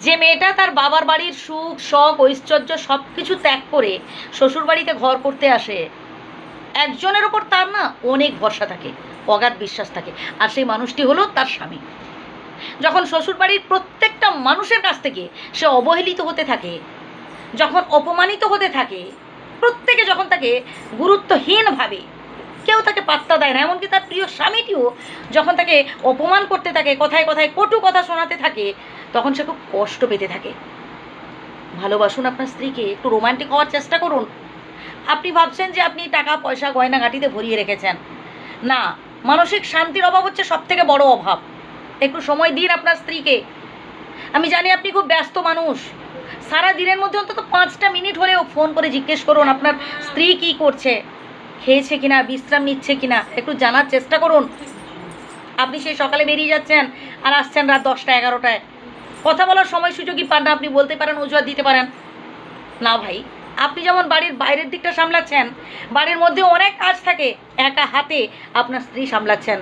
যে মেয়েটা তার বাবার বাড়ির সুখ, শখ, ঐশ্বর্য সব কিছু ত্যাগ করে শ্বশুর বাড়িতে ঘর করতে আসে, একজনের ওপর তার না অনেক ভরসা থাকে, অগাধ বিশ্বাস থাকে। আর সেই মানুষটি হলো তার স্বামী। যখন শ্বশুরবাড়ির প্রত্যেকটা মানুষের কাছ থেকে সে অবহেলিত হতে থাকে, যখন অপমানিত হতে থাকে, প্রত্যেকে যখন তাকে গুরুত্বহীন ভাবে, কেউ তাকে পাত্তা দেয় না, এমনকি তার প্রিয় স্বামীটিও যখন তাকে অপমান করতে থাকে, কথায় কথায় কটু কথা শোনাতে থাকে তখন সে খুব কষ্ট পেতে থাকে। ভালোবাসুন আপনার স্ত্রীকে, একটু রোমান্টিক হওয়ার চেষ্টা করুন। আপনি ভাবছেন যে আপনি টাকা, পয়সা গয়না গাটিতে ভরিয়ে রেখেছেন। না, মানসিক শান্তির অভাব হচ্ছে সব থেকে বড় অভাব। একটু সময় দিন আপনার স্ত্রীকে। আমি জানি আপনি খুব ব্যস্ত মানুষ। সারা দিনের মধ্যে অন্তত পাঁচটা মিনিট হলেও ফোন করে জিজ্ঞেস করুন, আপনার স্ত্রী কি করছে? খেয়েছে কিনা? বিশ্রাম নিচ্ছে কিনা? একটু জানার চেষ্টা করুন। আপনি সেই সকালে বেরিয়ে যাচ্ছেন আর আসছেন রাত দশটা, এগারোটায়। কথা বলার সময় সুযোগই পান না আপনি বলতে পারেন অজুহাত দিতে পারেন। না ভাই, আপনি যেমন বাড়ির বাইরের দিকটা সামলাচ্ছেন, বাড়ির মধ্যে অনেক কাজ থাকে, একা হাতে আপনার স্ত্রী সামলাচ্ছেন।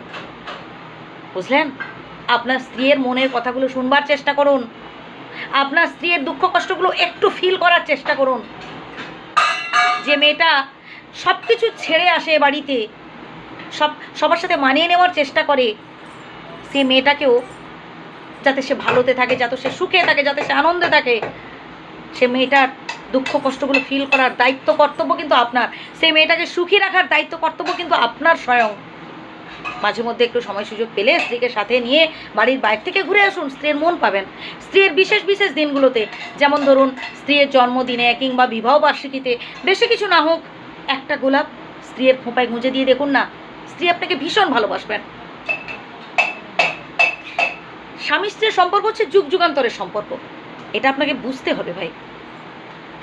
বুঝলেন? আপনার স্ত্রীর মনের কথাগুলো শুনবার চেষ্টা করুন। আপনার স্ত্রীর দুঃখ কষ্টগুলো একটু ফিল করার চেষ্টা করুন। যে মেয়েটা সব কিছু ছেড়ে আসে বাড়িতে, সব, সবার সাথে মানিয়ে নেওয়ার চেষ্টা করে, সে মেয়েটাকেও যাতে সে ভালোতে থাকে, যাতে সে সুখে থাকে, যাতে সে আনন্দে থাকে, সে মেয়েটার দুঃখ কষ্টগুলো ফিল করার দায়িত্ব, কর্তব্য কিন্তু আপনার। সেই মেয়েটাকে সুখী রাখার দায়িত্ব, কর্তব্য কিন্তু আপনার স্বয়ং। মাঝে মধ্যে একটু সময় সুযোগ পেলে স্ত্রীকে সাথে নিয়ে বাড়ির বাইরে থেকে ঘুরে আসুন, স্ত্রীর মন পাবেন। স্ত্রীর বিশেষ বিশেষ দিনগুলোতে, যেমন ধরুন, স্ত্রীর জন্মদিনে, কিংবা বিবাহ বার্ষিকীতে, বেশি কিছু না হোক, একটা গোলাপ স্ত্রীর ফোঁপায় গুঁজে দিয়ে দেখুন না, স্ত্রী আপনাকে ভীষণ ভালোবাসবেন। স্বামী স্ত্রীর সম্পর্ক হচ্ছে যুগ যুগান্তরের সম্পর্ক। এটা আপনাকে বুঝতে হবে ভাই।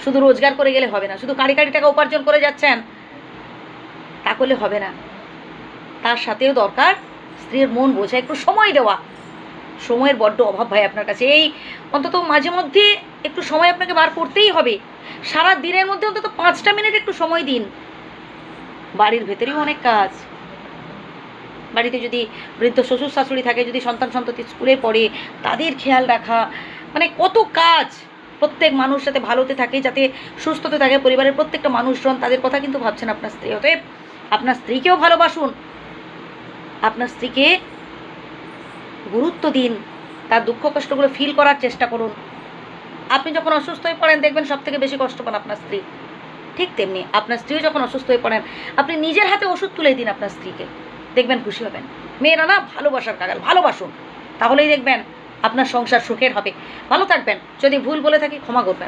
শুধু রোজগার করে গেলে হবে না, শুধু কাড়ি কাড়ি টাকা উপার্জন করে যাচ্ছেন, তা করলে হবে না। তার সাথেও দরকার স্ত্রীর মন বোঝা, একটু সময় দেওয়া। সময়ের বড্ড অভাব ভাই আপনার কাছে। এই অন্তত মাঝে মধ্যে একটু সময় আপনাকে বার করতেই হবে। সারা দিনের মধ্যে অন্তত পাঁচটা মিনিট একটু সময় দিন। বাড়ির ভেতরেও অনেক কাজ। বাড়িতে যদি বৃদ্ধ শ্বশুর শাশুড়ি থাকে, যদি সন্তান সন্ততি স্কুলে পড়ে, তাদের খেয়াল রাখা মানে কত কাজ প্রত্যেক মানুষ যাতে ভালোতে থাকে, যাতে সুস্থতে থাকে, পরিবারের প্রত্যেকটা মানুষজন তাদের কথা কিন্তু ভাবছেন আপনার স্ত্রী। অতএব আপনার স্ত্রীকেও ভালোবাসুন। আপনার স্ত্রীকে গুরুত্ব দিন, তার দুঃখ কষ্টগুলো ফিল করার চেষ্টা করুন। আপনি যখন অসুস্থ হয়ে পড়েন, দেখবেন সব থেকে বেশি কষ্ট পান আপনার স্ত্রী। ঠিক তেমনি আপনার স্ত্রীও যখন অসুস্থ হয়ে পড়েন, আপনি নিজের হাতে ওষুধ তুলে দিন আপনার স্ত্রীকে। দেখবেন খুশি হবেন। মেয়েরা না ভালোবাসার কাগাল, ভালোবাসুন। তাহলেই দেখবেন আপনার সংসার সুখের হবে। ভালো থাকবেন। যদি ভুল বলে থাকি ক্ষমা করবেন।